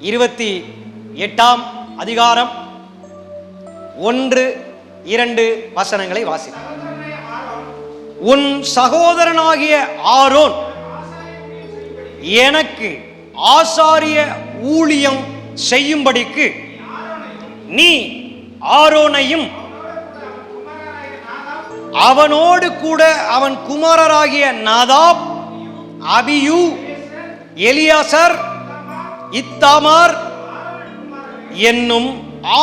இருபத்தி எட்டாம் அதிகாரம் ஒன்று இரண்டு வசனங்களை வாசி உன் சகோதரனாகிய ஆரோன் எனக்கு ஆசாரிய ஊழியம் செய்யும்படிக்கு நீ ஆரோனையும் அவனோடு கூட அவன் குமாரராகிய நாதாப் அபியூ எலியாசர் இத்தாமார் என்னும்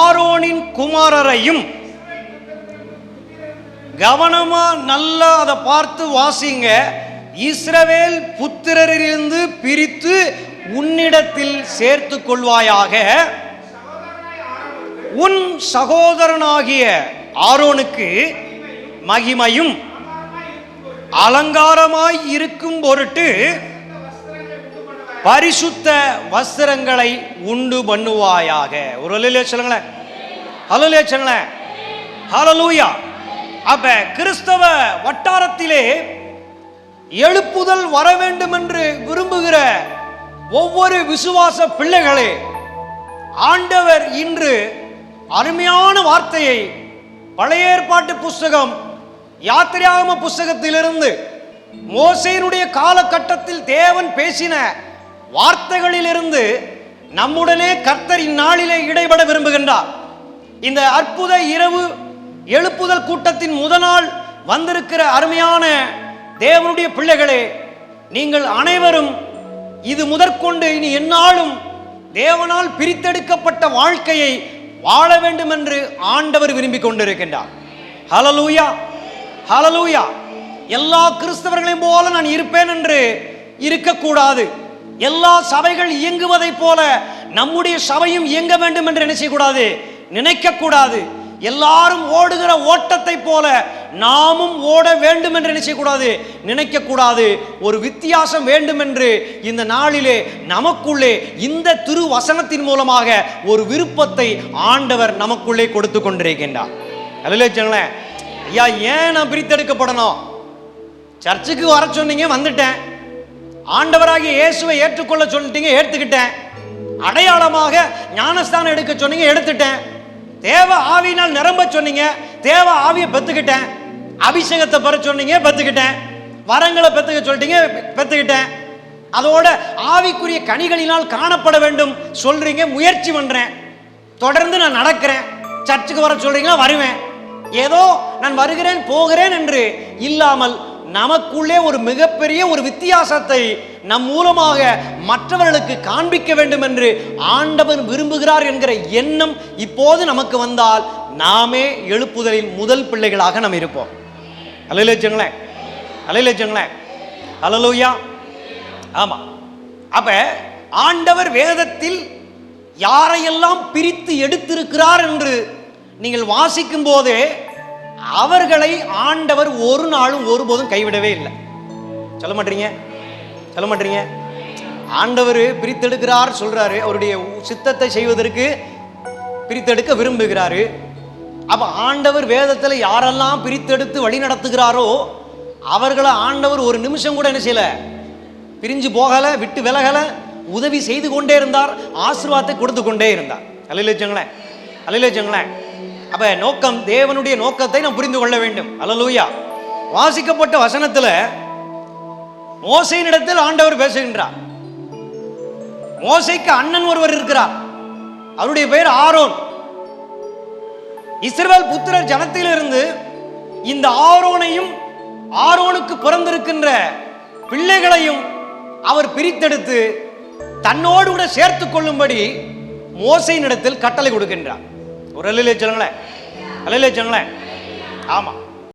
ஆரோனின் குமாரரையும் கவனமா நல்லா அதை பார்த்து வாசிங்க. இஸ்ரவேல் புத்திரரிலிருந்து பிரித்து உன்னிடத்தில் சேர்த்து கொள்வாயாக. உன் சகோதரனாகிய ஆரோனுக்கு மகிமையும் அலங்காரமாய் இருக்கும் பொருட்டு பரிசுத்த வஸ்திரங்களை உண்டு பண்ணுவாயாக. ஒரு அலையிலே சொல்லுங்களேன். ஹலோலே சொல்லுங்களேன். ஹலலூயா அப்ப கிறிஸ்தவ வட்டாரத்திலே எழுப்புதல் வர வேண்டும் என்று விரும்புகிற ஒவ்வொரு விசுவாச பிள்ளைகளே ஆண்டவர் இன்று அருமையான வார்த்தையை பழைய ஏற்பாட்டு புஸ்தகம் யாத்திரையாகம புஸ்தகத்திலிருந்து மோசையினுடைய காலகட்டத்தில் தேவன் பேசின வார்த்தைகளிலிருந்து நம்முடனே கர்த்தர் இந்நாளிலே இடைபட விரும்புகின்றார். இந்த அற்புத இரவு எழுப்புதல் கூட்டத்தின் முதல் நாள் வந்திருக்கிற அருமையான தேவனுடைய பிள்ளைகளே நீங்கள் அனைவரும் இது முதற்கொண்டு இனி எந்நாளும் தேவனால் பிரித்தெடுக்கப்பட்ட வாழ்க்கையை வாழ வேண்டும் என்று ஆண்டவர் விரும்பி கொண்டிருக்கின்றார். ஹலலூயா ஹலலூயா எல்லா கிறிஸ்தவர்களையும் போல நான் இருப்பேன் என்று இருக்கக்கூடாது. எல்லா சபைகள் இயங்குவதைப் போல நம்முடைய சபையும் இயங்க வேண்டும் என்று நினைச்சக்கூடாது நினைக்கக்கூடாது. எல்லாரும் ஓடுகிற ஓட்டத்தை போல நாமும் ஓட வேண்டும் என்று நினைக்கக்கூடாது நினைக்கக்கூடாது. ஒரு வித்தியாசம் வேண்டும் என்று இந்த நாளிலே நமக்குள்ளே இந்த திரு வசனத்தின் மூலமாக ஒரு விருப்பத்தை ஆண்டவர் நமக்குள்ளே கொடுத்து கொண்டிருக்கின்றார். அதில் வச்சுங்களேன் ஐயா ஏன் நான் பிரித்தெடுக்கப்படணும்? சர்ச்சுக்கு வர சொன்னீங்க வந்துட்டேன். ஆண்டவராகிய இயேசுவை ஏற்றுக்கொள்ள சொல்லிட்டீங்க ஏற்றுக்கிட்டேன் அடையாளமாக ஞானஸ்தானம் எடுக்க சொன்னீங்க எடுத்துட்டேன். தேவ ஆவியினால் நிரம்ப சொன்னீங்க தேவ ஆவியை பெத்துக்கிட்டேன். அபிஷேகத்தை பெற சொன்னீங்க பெத்துக்கிட்டேன். வரங்களை பெத்துக்க சொல்லிட்டீங்க பெத்துக்கிட்டேன். அதோட ஆவிக்குரிய கனிகளினால் காணப்பட வேண்டும் சொல்றீங்க முயற்சி பண்றேன். தொடர்ந்து நான் நடக்கிறேன். சர்ச்சுக்கு வர சொல்றீங்களா வருவேன். ஏதோ நான் வருகிறேன் போகிறேன் என்று இல்லாமல் நமக்குள்ளே ஒரு மிகப்பெரிய ஒரு வித்தியாசத்தை நம் மூலமாக மற்றவர்களுக்கு காண்பிக்க வேண்டும் என்று ஆண்டவன் விரும்புகிறார் என்கிற எண்ணம் இப்போது நமக்கு வந்தால் நாமே எழுப்புதலின் முதல் பிள்ளைகளாக நாம் இருப்போம். அலையில வச்சுங்களேன் அலையில வச்சுங்களேன் அலலூயா ஆமா. அப்ப ஆண்டவர் வேதத்தில் யாரையெல்லாம் பிரித்து எடுத்திருக்கிறார் என்று நீங்கள் வாசிக்கும் போதே அவர்களை ஆண்டவர் ஒரு நாளும் ஒருபோதும் கைவிடவே இல்லை. சொல்ல மாட்டீங்க? சொல்ல மாட்டீங்க? ஆண்டவர் பிரித்தெடுக்கிறார் சொல்றாரு. அவருடைய சித்தத்தை செய்வதற்கு பிரித்தெடுக்க விரும்புகிறாரு. அப்ப ஆண்டவர் வேதத்தில் யாரெல்லாம் பிரித்தெடுத்து வழி நடத்துகிறாரோ அவர்களை ஆண்டவர் ஒரு நிமிஷம் கூட என்ன செய்யல? பிரிஞ்சு போகல விட்டு விலகல உதவி செய்து கொண்டே இருந்தார் ஆசீர்வாதத்தை கொடுத்து கொண்டே இருந்தார். அலையில வச்சுங்களேன் அலையில வச்சுங்களேன் அப்ப நோக்கம் தேவனுடைய நோக்கத்தை நாம் புரிந்து கொள்ள வேண்டும். அலலூயா வாசிக்கப்பட்ட வசனத்துல மோசையினிடத்தில் ஆண்டவர் பேசுகின்றார். மோசைக்கு அண்ணன் ஒருவர் இருக்கிறார். அவருடைய பெயர் ஆரோன். இஸ்ரேல் புத்திரர் ஜனத்திலிருந்து இந்த ஆரோனையும் ஆரோனுக்கு பிறந்திருக்கின்ற பிள்ளைகளையும் அவர் பிரித்தெடுத்து தன்னோடு கூட சேர்த்து கொள்ளும்படி மோசையினிடத்தில் கட்டளை கொடுக்கின்றார். ஒரு அலையிலே சொல்லுங்களேன். அலையிலே சொல்லுங்களேன். ஆமாம்